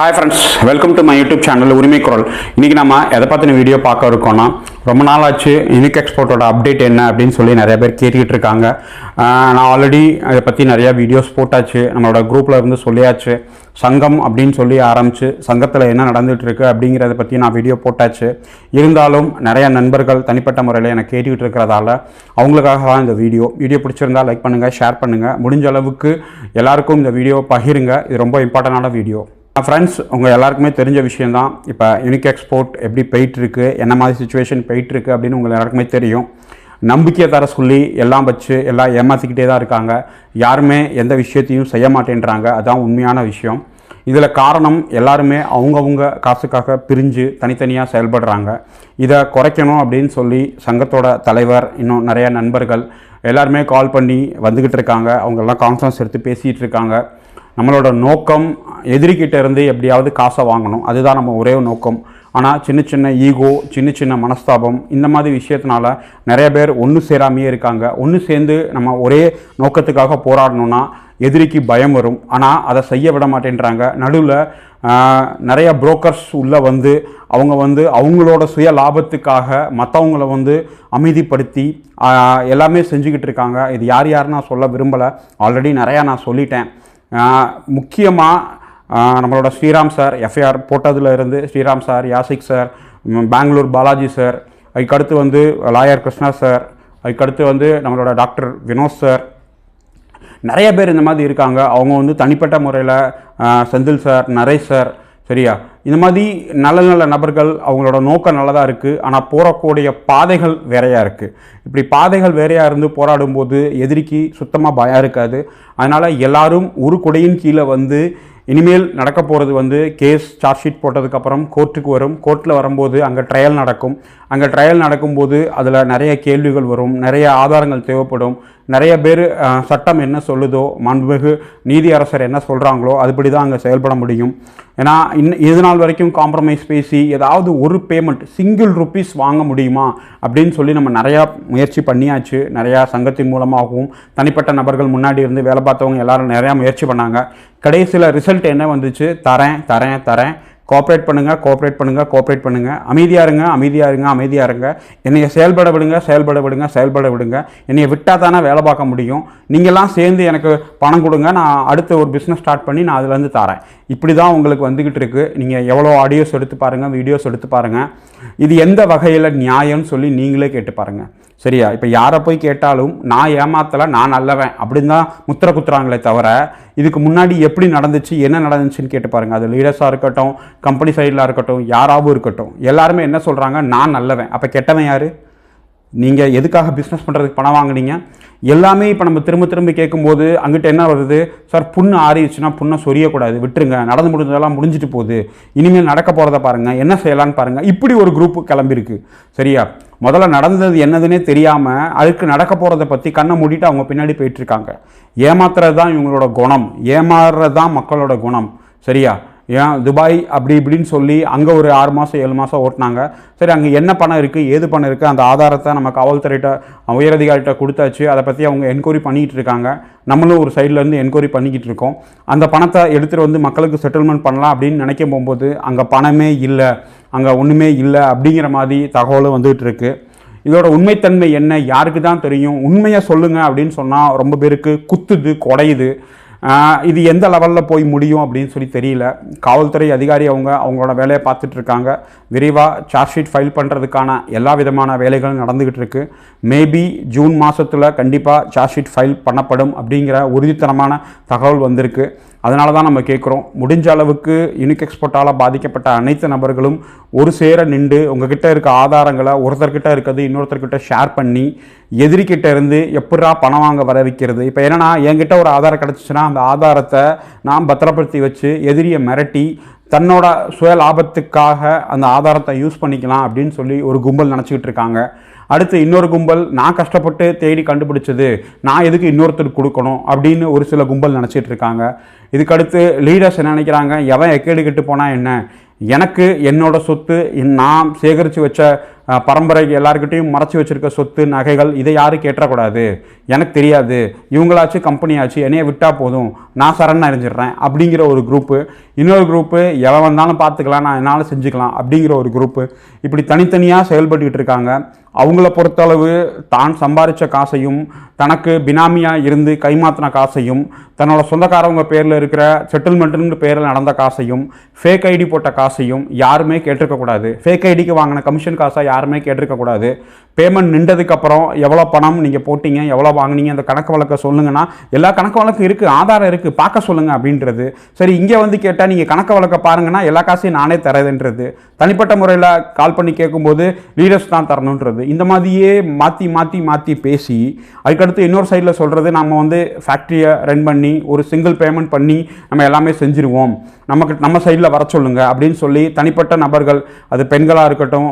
Hi friends welcome to my YouTube channel உரிமை குரல் இன்றைக்கி நம்ம எதை பற்றின வீடியோ பார்க்க இருக்கோம்னா ரொம்ப நாள் ஆச்சு யூனிக் எக்ஸ்போர்ட்டோட அப்டேட் என்ன அப்படின்னு சொல்லி நிறைய பேர் கேட்டுக்கிட்டு இருக்காங்க. நான் ஆல்ரெடி அதை பற்றி நிறையா வீடியோஸ் போட்டாச்சு நம்மளோட குரூப்பில் இருந்து சொல்லியாச்சு. சங்கம் அப்படின்னு சொல்லி ஆரம்பிச்சு சங்கத்தில் என்ன நடந்துகிட்ருக்கு அப்படிங்கிறத பற்றி நான் வீடியோ போட்டாச்சு. இருந்தாலும் நிறையா நண்பர்கள் தனிப்பட்ட முறையில் எனக்கு கேட்டுக்கிட்டு இருக்கிறதால அவங்களுக்காக தான் இந்த வீடியோ வீடியோ பிடிச்சிருந்தா லைக் பண்ணுங்கள் ஷேர் பண்ணுங்கள் முடிஞ்ச அளவுக்கு எல்லாருக்கும் இந்த வீடியோ பகிருங்க. இது ரொம்ப இம்பார்ட்டண்டான வீடியோ ஃப்ரெண்ட்ஸ் உங்கள் எல்லாருக்குமே தெரிஞ்ச விஷயம் தான் இப்போ யூனிக் எக்ஸ்போர்ட் எப்படி போயிட்டுருக்கு என்ன மாதிரி சுச்சுவேஷன் போயிட்டுருக்கு அப்படின்னு உங்கள் எல்லாருக்குமே தெரியும். நம்பிக்கையை தர சொல்லி எல்லாம் வச்சு எல்லாம் ஏமாற்றிக்கிட்டே தான் இருக்காங்க. யாருமே எந்த விஷயத்தையும் செய்ய மாட்டேன்றாங்க. அதான் உண்மையான விஷயம். இதில் காரணம் எல்லாருமே அவங்கவுங்க காசுக்காக பிரிஞ்சு தனித்தனியாக செயல்படுறாங்க. இதை குறைக்கணும் அப்படின்னு சொல்லி சங்கத்தோட தலைவர் இன்னும் நிறைய நண்பர்கள் எல்லாருமே கால் பண்ணி வந்துக்கிட்டு இருக்காங்க. அவங்கெல்லாம் கான்ஃபரன்ஸ் எடுத்து பேசிகிட்டு இருக்காங்க. நம்மளோட நோக்கம் எதிரிக்கிட்ட இருந்து எப்படியாவது காசை வாங்கணும். அதுதான் நம்ம ஒரே நோக்கம். ஆனால் சின்ன சின்ன ஈகோ சின்ன சின்ன மனஸ்தாபம் இந்த மாதிரி விஷயத்தினால நிறைய பேர் ஒன்று சேராமையே இருக்காங்க. ஒன்று சேர்ந்து நம்ம ஒரே நோக்கத்துக்காக போராடணும்னா எதிரிக்கு பயம் வரும். ஆனால் அதை செய்ய விட மாட்டேன்றாங்க. நடுவில் நிறைய புரோக்கர்ஸ் உள்ளே வந்து அவங்க வந்து அவங்களோட சுய லாபத்துக்காக மற்றவங்கள வந்து அமைதிப்படுத்தி எல்லாமே செஞ்சுக்கிட்டு இருக்காங்க. இது யார் யார் நான் சொல்ல விரும்பலை. ஆல்ரெடி நிறையா நான் சொல்லிட்டேன். முக்கியமாக நம்மளோட ஸ்ரீராம் சார் எஃப்ஐஆர் போட்டதில் இருந்து Sriram sir Yasik sir Bangalore Balaji sir அதுக்கடுத்து வந்து லாயர் கிருஷ்ணா சார் அதுக்கடுத்து வந்து நம்மளோட டாக்டர் வினோத் சார். நிறைய பேர் இந்த மாதிரி இருக்காங்க. அவங்க வந்து தனிப்பட்ட முறையில் செந்தில் சார் நரேஷ் சார் சரியா? இந்த மாதிரி நல்ல நல்ல நபர்கள் அவங்களோட நோக்கம் நல்லதாக இருக்குது ஆனால் போகக்கூடிய பாதைகள் வேறையாக இருக்குது இப்படி பாதைகள் வேறையாக இருந்து போராடும்போது எதிரிக்கு சுத்தமாக பயம் இருக்காது. அதனால் எல்லாரும் ஒரு கொடையின் கீழே வந்து இனிமேல் நடக்க போகிறது வந்து கேஸ் சார்ஜ் ஷீட் போட்டதுக்கப்புறம் கோர்ட்டுக்கு வரும். கோர்ட்டில் வரும்போது அங்கே ட்ரையல் நடக்கும். அங்கே ட்ரையல் நடக்கும்போது அதில் நிறைய கேள்விகள் வரும். நிறைய ஆதாரங்கள் தேவைப்படும். நிறைய பேர் சட்டம் என்ன சொல்லுதோ மாண்புமிகு நீதி அரசர் என்ன சொல்கிறாங்களோ அதுபடி தான் அங்கே செயல்பட முடியும். ஏன்னா இன் இது நாள் வரைக்கும் காம்ப்ரமைஸ் பேசி ஏதாவது ஒரு பேமெண்ட் சிங்கிள் ருப்பீஸ் வாங்க முடியுமா? அப்படின்னு சொல்லி நம்ம நிறையா முயற்சி பண்ணியாச்சு. நிறையா சங்கத்தின் மூலமாகவும் தனிப்பட்ட நபர்கள் முன்னாடி இருந்து வேலை பார்த்தவங்க எல்லோரும் நிறையா முயற்சி பண்ணாங்க. கடைசியில் ரிசல்ட் என்ன வந்துச்சு? தரேன் தரேன் தரேன். கோஆப்ரேட் பண்ணுங்கள் கோஆப்ரேட் பண்ணுங்கள் கோஆப்ரேட் பண்ணுங்கள் அமைதியாக இருங்க அமைதியாக இருங்க அமைதியாக இருங்க. என்னைய செயல்பட விடுங்க செயல்பட விடுங்க செயல்பட விடுங்க. என்னைய விட்டால் தானே வேலை பார்க்க முடியும். நீங்கள்லாம் சேர்ந்து எனக்கு பணம் கொடுங்க. நான் அடுத்த ஒரு பிஸ்னஸ் ஸ்டார்ட் பண்ணி நான் அதுலேருந்து தரேன். இப்படி தான் உங்களுக்கு வந்துக்கிட்டு இருக்குது நீங்கள் எவ்வளோ ஆடியோஸ் எடுத்து பாருங்கள் வீடியோஸ் எடுத்து பாருங்கள் இது எந்த வகையில் நியாயம்னு சொல்லி நீங்களே கேட்டு பாருங்கள் சரியா? இப்போ யாரை போய் கேட்டாலும் நான் ஏமாத்தலை நான் நல்லவன் அப்படின்னு தான் முத்திர குத்துறாங்களே தவிர இதுக்கு முன்னாடி எப்படி நடந்துச்சு என்ன நடந்துச்சுன்னு கேட்டு பாருங்கள் அது லீடர்ஸாக இருக்கட்டும் கம்பெனி சைடில் இருக்கட்டும் யாராவும் இருக்கட்டும் எல்லாருமே என்ன சொல்கிறாங்க நான் நல்லவன். அப்போ கெட்டவன் யார்? நீங்கள் எதுக்காக பிஸ்னஸ் பண்ணுறதுக்கு பணம் வாங்குனீங்க? எல்லாமே இப்போ நம்ம திரும்ப திரும்ப கேட்கும்போது அங்கிட்ட என்ன வருது? சார் புண்ணு ஆறிடுச்சுன்னா புண்ணை சொரியக்கூடாது. விட்டுருங்க. நடந்து முடிஞ்சதெல்லாம் முடிஞ்சிட்டு போகுது. இனிமேல் நடக்க போகிறத பாருங்கள் என்ன செய்யலான்னு பாருங்கள் இப்படி ஒரு குரூப் கிளம்பியிருக்கு. சரியா? முதல்ல நடந்தது என்னதுன்னே தெரியாமல் அதுக்கு நடக்க போகிறத பற்றி கண்ணை மூடிட்டு அவங்க பின்னாடி போயிட்டுருக்காங்க ஏமாத்துறது தான் இவங்களோட குணம். ஏமாறுறது தான் மக்களோட குணம். சரியா? ஏன்? துபாய் அப்படி இப்படின்னு சொல்லி அங்கே ஒரு ஆறு மாதம் ஏழு மாதம் ஓட்டினாங்க. சரி அங்கே என்ன பணம் இருக்குது ஏது பணம் இருக்குது அந்த ஆதாரத்தை நம்ம காவல்துறையிட்ட உயரதிகாரிகிட்ட கொடுத்தாச்சு. அதை பற்றி அவங்க என்கொயரி பண்ணிக்கிட்டு இருக்காங்க. நம்மளும் ஒரு சைட்லேருந்து என்கொயரி பண்ணிக்கிட்டு இருக்கோம். அந்த பணத்தை எடுத்துகிட்டு வந்து மக்களுக்கு செட்டில்மெண்ட் பண்ணலாம் அப்படின்னு நினைக்க போகும்போது அங்கே பணமே இல்லை. அங்கே ஒன்றுமே இல்லை அப்படிங்கிற மாதிரி தகவலும் வந்துகிட்டு இருக்குது இதோட உண்மைத்தன்மை என்ன? யாருக்கு தான் தெரியும்? உண்மையை சொல்லுங்கள் அப்படின்னு சொன்னால் ரொம்ப பேருக்கு குத்துது குடையுது. இது எந்த லெவலில் போய் முடியும் அப்படின்னு சொல்லி தெரியல. காவல்துறை அதிகாரி அவங்க அவங்களோட வேலையை பார்த்துட்ருக்காங்க விரைவாக சார்ஜ் ஷீட் ஃபைல் பண்ணுறதுக்கான எல்லா விதமான வேலைகளும் நடந்துக்கிட்டு இருக்குது மேபி ஜூன் மாதத்தில் கண்டிப்பாக சார்ஜ் ஷீட் ஃபைல் பண்ணப்படும் அப்படிங்கிற உறுதித்தனமான தகவல் வந்திருக்கு. அதனால தான் நம்ம கேட்குறோம் முடிஞ்ச அளவுக்கு யூனிக் எக்ஸ்போர்ட்டால் பாதிக்கப்பட்ட அனைத்து நபர்களும் ஒரு சேர நின்று உங்ககிட்ட இருக்க ஆதாரங்களை ஒருத்தர்கிட்ட இருக்கிறது இன்னொருத்தர்கிட்ட ஷேர் பண்ணி எதிரிக்கிட்ட இருந்து எப்படா பணம் வாங்க வர வைக்கிறது? இப்போ என்னென்னா என்கிட்ட ஒரு ஆதாரம் கிடச்சிச்சுன்னா அந்த ஆதாரத்தை நான் பத்திரப்படுத்தி வச்சு எதிரியை மிரட்டி தன்னோட சுய லாபத்துக்காக அந்த ஆதாரத்தை யூஸ் பண்ணிக்கலாம் அப்படின்னு சொல்லி ஒரு கும்பல் நினச்சிக்கிட்டு இருக்காங்க. அடுத்து இன்னொரு கும்பல் நான் கஷ்டப்பட்டு தேடி கண்டுபிடிச்சது நான் எதுக்கு இன்னொருத்தருக்கு கொடுக்கணும் அப்படின்னு ஒரு சில கும்பல் நினச்சிட்டு இருக்காங்க. இதுக்கடுத்து லீடர்ஸ் என்ன நினைக்கிறாங்க? எவன் எக்கேடு போனால் என்ன? எனக்கு என்னோட சொத்து நான் சேகரித்து வச்ச பரம்பரை எல்லாருக்கிட்டையும் மறைச்சி வச்சுருக்க சொத்து நகைகள் இதை யாரும் கேட்டக்கூடாது எனக்கு தெரியாது. இவங்களாச்சும் கம்பெனியாச்சு என்னைய விட்டால் போதும். நான் சரண் அறிஞ்சிடுறேன் அப்படிங்கிற ஒரு குரூப்பு இன்னொரு குரூப்பு எவன் வந்தாலும் பார்த்துக்கலாம் நான் என்னால் செஞ்சுக்கலாம் அப்படிங்கிற ஒரு குரூப்பு இப்படி தனித்தனியாக செயல்பட்டுக்கிட்டு இருக்காங்க. அவங்கள பொறுத்தளவு தான் சம்பாதிச்ச காசையும் தனக்கு பினாமியாக இருந்து கைமாத்தின காசையும் தன்னோட சொந்தக்காரவங்க பேரில் இருக்கிற செட்டில்மெண்ட்டுங்கிற பேரில் நடந்த காசையும் ஃபேக் ஐடி போட்ட காசையும் யாருமே கேட்டிருக்கக்கூடாது. ஃபேக் ஐடிக்கு வாங்கின கமிஷன் காசை யாருமே கேட்டிருக்கக்கூடாது. பேமெண்ட் நின்றதுக்கப்புறம் எவ்வளோ பணம் நீங்கள் போட்டீங்க எவ்வளோ வாங்குனீங்க அந்த கணக்கு வழக்க சொல்லுங்கன்னா எல்லா கணக்கு வழக்கு இருக்குது ஆதாரம் இருக்குது பார்க்க சொல்லுங்கள் அப்படின்றது. சரி இங்கே வந்து கேட்டால் நீங்கள் கணக்கு வழக்க பாருங்கன்னா எல்லா காசையும் நானே தரதுன்றது தனிப்பட்ட முறையில் கால் பண்ணி கேட்கும்போது லீடர்ஸ் தான் தரணுன்றது. இந்த மாதிரியே மாற்றி மாற்றி மாற்றி பேசி அதுக்கடுத்து இன்னொரு சைடில் சொல்கிறது நம்ம வந்து ஃபேக்ட்ரியை ரன் பண்ணி ஒரு சிங்கிள் பேமெண்ட் பண்ணி நம்ம எல்லாமே செஞ்சுருவோம். நமக்கு நம்ம சைடில் வர சொல்லுங்கள் அப்படின்னு சொல்லி தனிப்பட்ட நபர்கள் அது பெண்களாக இருக்கட்டும்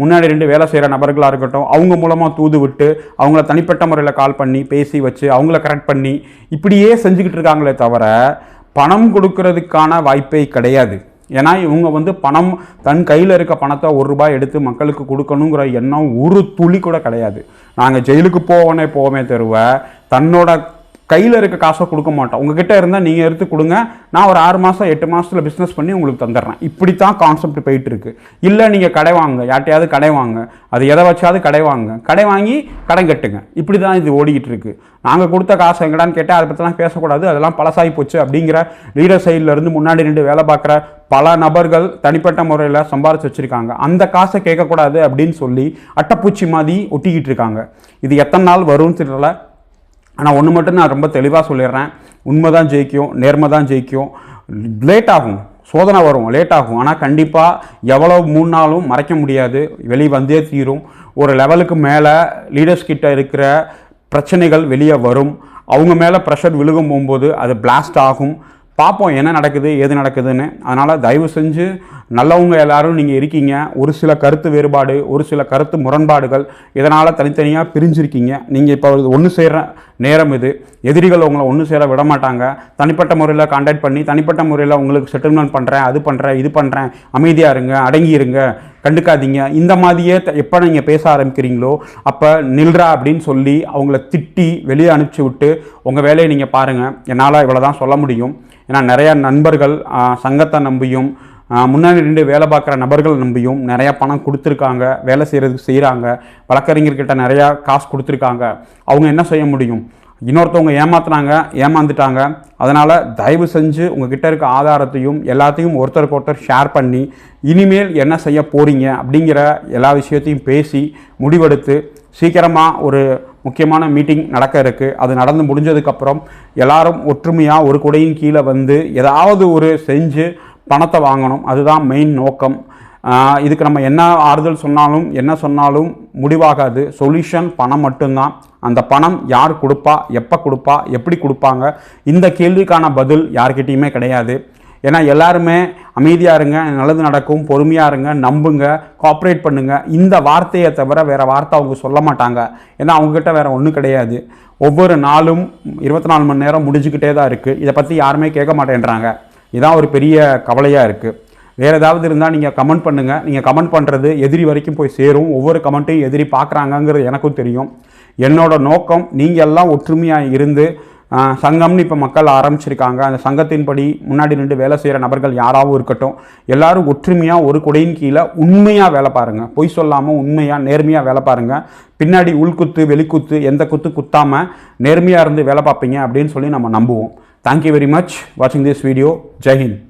முன்னாடி ரெண்டு வேலை செய்கிற நபர்களாக இருக்கட்டும் அவங்க மூலமாக தூது விட்டு அவங்கள தனிப்பட்ட முறையில் கால் பண்ணி பேசி வச்சு அவங்கள கரெக்ட் பண்ணி இப்படியே செஞ்சுக்கிட்டு இருக்காங்களே தவிர பணம் கொடுக்கறதுக்கான வாய்ப்பே கிடையாது. ஏன்னா இவங்க வந்து பணம் தன் கையில் இருக்க பணத்தை ஒரு ரூபாய் எடுத்து மக்களுக்கு கொடுக்கணுங்கிற எண்ணம் ஒரு துளி கூட கிடையாது. நாங்கள் ஜெயிலுக்கு போவோன்னே போவோமே தருவ தன்னோட கையில் இருக்க காசை கொடுக்க மாட்டோம். உங்ககிட்ட இருந்தால் நீங்கள் எடுத்து கொடுங்க. நான் ஒரு ஆறு மாதம் எட்டு மாதத்தில் பிஸ்னஸ் பண்ணி உங்களுக்கு தந்துடுறேன். இப்படி தான் கான்செப்ட் போயிட்டு இருக்கு. இல்லை நீங்கள் கடை வாங்க யார்ட்டையாவது கடை வாங்க. அது எதை வச்சாவது கடை வாங்க. கடை வாங்கி கடன் கட்டுங்க. இப்படி தான் இது ஓடிக்கிட்டு இருக்கு. நாங்கள் கொடுத்த காசு எங்கடான்னு கேட்டால் அதை பற்றிலாம் பேசக்கூடாது. அதெல்லாம் பழசாகி போச்சு அப்படிங்கிற லீடர் சைடில் இருந்து முன்னாடி நின்று வேலை பார்க்குற பல நபர்கள் தனிப்பட்ட முறையில் சம்பாரிச்சு வச்சுருக்காங்க. அந்த காசை கேட்கக்கூடாது அப்படின்னு சொல்லி அட்டைப்பூச்சி மாதிரி ஒட்டிக்கிட்டு இருக்காங்க. இது எத்தனை நாள் வரும்னு தெரியல. ஆனால் ஒன்று மட்டும் நான் ரொம்ப தெளிவாக சொல்லிடுறேன். உண்மை தான் ஜெயிக்கும் நேர்மை தான் ஜெயிக்கும். லேட் ஆகும். சோதனை வரும். லேட் ஆகும். ஆனால் கண்டிப்பாக எவ்வளோ மூணு நாளும் மறைக்க முடியாது. வெளியே வந்தே தீரும். ஒரு லெவலுக்கு மேலே லீடர்ஸ் கிட்ட இருக்கிற பிரச்சனைகள் வெளியே வரும். அவங்க மேலே ப்ரெஷர் விழுகும் போகும்போது அது பிளாஸ்ட் ஆகும். பார்ப்போம் என்ன நடக்குது எது நடக்குதுன்னு. அதனால் தயவு செஞ்சு நல்லவங்க எல்லாரும் நீங்கள் இருக்கீங்க. ஒரு சில கருத்து வேறுபாடு ஒரு சில கருத்து முரண்பாடுகள் இதனால் தனித்தனியாக பிரிஞ்சிருக்கீங்க. நீங்கள் இப்போ ஒன்று சேர்கிற நேரம் இது. எதிரிகள் உங்களை ஒன்று சேர விட மாட்டாங்க. தனிப்பட்ட முறையில் காண்டாக்ட் பண்ணி தனிப்பட்ட முறையில் உங்களுக்கு செட்டில்மெண்ட் பண்ணுறேன் அது பண்ணுறேன் இது பண்ணுறேன் அமைதியாக இருங்க அடங்கி இருங்க கண்டுக்காதீங்க. இந்த மாதிரியே த- எப்போ நீங்கள் பேச ஆரம்பிக்கிறீங்களோ அப்போ நில்றா அப்படின்னு சொல்லி அவங்கள திட்டி வெளியே அனுப்பிச்சி விட்டு உங்கள் வேலையை நீங்கள் பாருங்கள் என்னால் இவ்வளோ தான் சொல்ல முடியும். ஏன்னா நிறையா நண்பர்கள் சங்கத்தை நம்பியும் முன்னாடி நின்று வேலை பார்க்குற நபர்கள் நம்பியும் நிறையா பணம் கொடுத்துருக்காங்க வேலை செய்கிறதுக்கு செய்கிறாங்க வழக்கறிஞர்கிட்ட நிறையா காசு கொடுத்துருக்காங்க. அவங்க என்ன செய்ய முடியும்? இன்னொருத்தவங்க ஏமாத்துனாங்க ஏமாந்துட்டாங்க. அதனால் தயவு செஞ்சு உங்ககிட்ட இருக்க ஆதாரத்தையும் எல்லாத்தையும் ஒருத்தருக்கு ஒருத்தர் ஷேர் பண்ணி இனிமேல் என்ன செய்ய போகிறீங்க அப்படிங்கிற எல்லா விஷயத்தையும் பேசி முடிவெடுத்து சீக்கிரமாக ஒரு முக்கியமான மீட்டிங் நடக்க இருக்குது அது நடந்து முடிஞ்சதுக்கப்புறம் எல்லாரும் ஒற்றுமையாக ஒரு குடையின் கீழே வந்து ஏதாவது ஒரு செஞ்சு பணத்தை வாங்கணும். அதுதான் மெயின் நோக்கம். இதுக்கு நம்ம என்ன ஆறுதல் சொன்னாலும் என்ன சொன்னாலும் முடிவாகாது. சொல்யூஷன் பணம் மட்டும்தான். அந்த பணம் யார் கொடுப்பா? எப்போ கொடுப்பா? எப்படி கொடுப்பாங்க? இந்த கேள்விக்கான பதில் யார்கிட்டேயுமே கிடையாது. ஏன்னா எல்லாருமே அமைதியாக இருங்க நல்லது நடக்கும் பொறுமையாக இருங்க நம்புங்க கோஆப்ரேட் பண்ணுங்கள் இந்த வார்த்தையை தவிர வேறு வார்த்தை அவங்க சொல்ல மாட்டாங்க. ஏன்னா அவங்கக்கிட்ட வேறு ஒன்றும் கிடையாது. ஒவ்வொரு நாளும் இருபத்தி நாலு மணி நேரம் முடிஞ்சுக்கிட்டே தான் இருக்குது இதை பற்றி யாருமே கேட்க மாட்டேன்றாங்க. இதான் ஒரு பெரிய கவலையாக இருக்குது வேறு ஏதாவது இருந்தால் நீங்கள் கமெண்ட் பண்ணுங்கள் நீங்கள் கமெண்ட் பண்ணுறது எதிரி வரைக்கும் போய் சேரும். ஒவ்வொரு கமெண்ட்டையும் எதிரி பார்க்குறாங்கங்கிறது எனக்கும் தெரியும். என்னோட நோக்கம் நீங்கள் எல்லாம் ஒற்றுமையாக இருந்து சங்கம்னு இப்போ மக்கள் ஆரம்பிச்சிருக்காங்க. அந்த சங்கத்தின்படி முன்னாடி நின்று வேலை செய்கிற நபர்கள் யாராகவும் இருக்கட்டும் எல்லாரும் ஒற்றுமையாக ஒரு குடையின் கீழே உண்மையாக வேலை பாருங்கள் பொய் சொல்லாமல் உண்மையாக நேர்மையாக வேலை பாருங்கள் பின்னாடி உள்குத்து வெளிக்குத்து எந்த குத்து குத்தாமல் நேர்மையாக இருந்து வேலை பார்ப்பீங்க அப்படின்னு சொல்லி நம்ம நம்புவோம். தேங்க்யூ வெரி மச் வாட்சிங் திஸ் வீடியோ ஜெய்ஹிந்த்